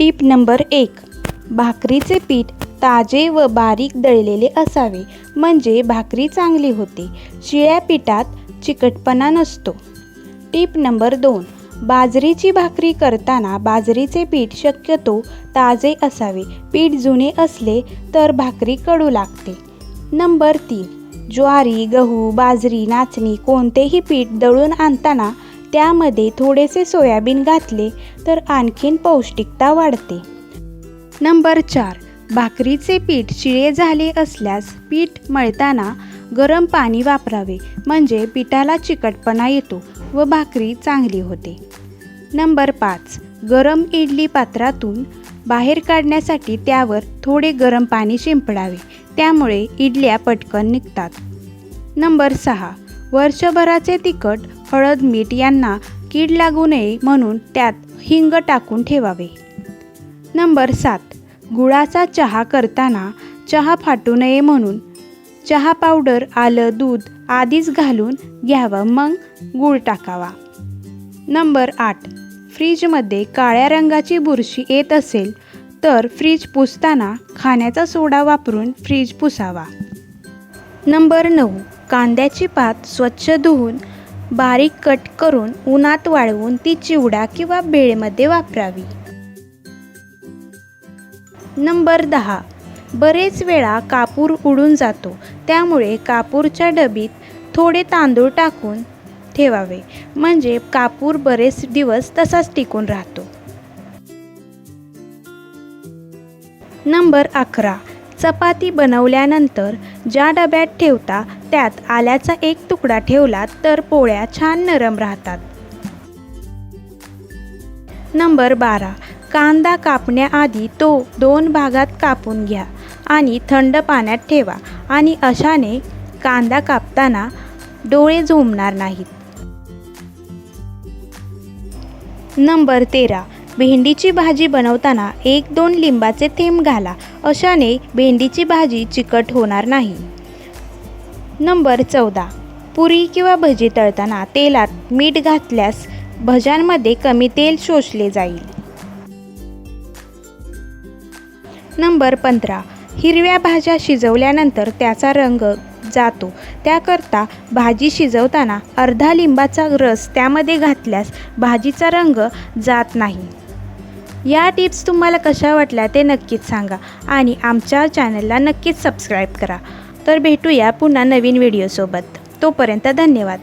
टीप number एक. भाकरीचे पीठ ताजे व बारीक दळलेले असावे म्हणजे भाकरी चांगली होते. शिळ्या पिठात चिकटपणा नसतो. टीप नंबर दोन. बाजरीची भाकरी करताना बाजरीचे पीठ शक्यतो ताजे असावे. पीठ जुने असले तर भाकरी कडू लागते. नंबर तीन. ज्वारी गहू बाजरी नाचणी कोणतेही पीठ दळून आणताना त्यामध्ये थोडेसे सोयाबीन घातले तर आणखीन पौष्टिकता वाढते. नंबर चार. भाकरीचे पीठ शिळे झाले असल्यास पीठ मळताना गरम पाणी वापरावे म्हणजे पिठाला चिकटपणा येतो व भाकरी चांगली होते. नंबर पाच. गरम इडली पात्रातून बाहेर काढण्यासाठी त्यावर थोडे गरम पाणी शिंपडावे त्यामुळे इडल्या पटकन निघतात. नंबर सहा. वर्षभराचे तिखट हळद मीठ यांना कीड लागू नये म्हणून त्यात हिंग टाकून ठेवावे. नंबर सात. गुळाचा चहा करताना चहा फाटू नये म्हणून चहा पावडर आलं दूध आधीच घालून घ्यावं मग गूळ टाकावा. नंबर आठ. फ्रीजमध्ये काळ्या रंगाची बुरशी येत असेल तर फ्रीज पुसताना खाण्याचा सोडा वापरून फ्रीज पुसावा. नंबर नऊ. कांद्याची पात स्वच्छ धुवून बारीक कट करून उन्हात वाळवून ती चिवडा किंवा बेळमध्ये वापरावी. नंबर दहा. बरेच वेळा कापूर उडून जातो. त्यामुळे कापूरच्या डबीत थोडे तांदूळ टाकून ठेवावे. म्हणजे कापूर बरेच दिवस तसाच टिकून राहतो. नंबर अकरा. चपाती बनवल्यानंतर ज्या डब्यात ठेवता त्यात आल्याचा एक तुकडा ठेवला तर पोळ्या छान नरम राहतात. नंबर बारा. कांदा कापण्याआधी तो दोन भागात कापून घ्या आणि थंड पाण्यात ठेवा आणि अशाने कांदा कापताना डोळे झोंबणार नाहीत. नंबर तेरा. भेंडीची भाजी बनवताना एक दोन लिंबाचे थेंब घाला. अशाने भेंडीची भाजी चिकट होणार नाही. नंबर चौदा. पुरी किंवा भजी तळताना तेलात मीठ घातल्यास भज्यांमध्ये कमी तेल शोषले जाईल. नंबर पंधरा. हिरव्या भाज्या शिजवल्यानंतर त्याचा रंग जातो. त्याकरता भाजी शिजवताना अर्धा लिंबाचा रस त्यामध्ये घातल्यास भाजीचा रंग जात नाही. या टिप्स तुम्हाला कशा वाटल्या ते नक्कीच सांगा आणि आमच्या चॅनलला नक्कीच सबस्क्राईब करा. तर भेटूया पुन्हा नवीन व्हिडिओसोबत. तोपर्यंत धन्यवाद.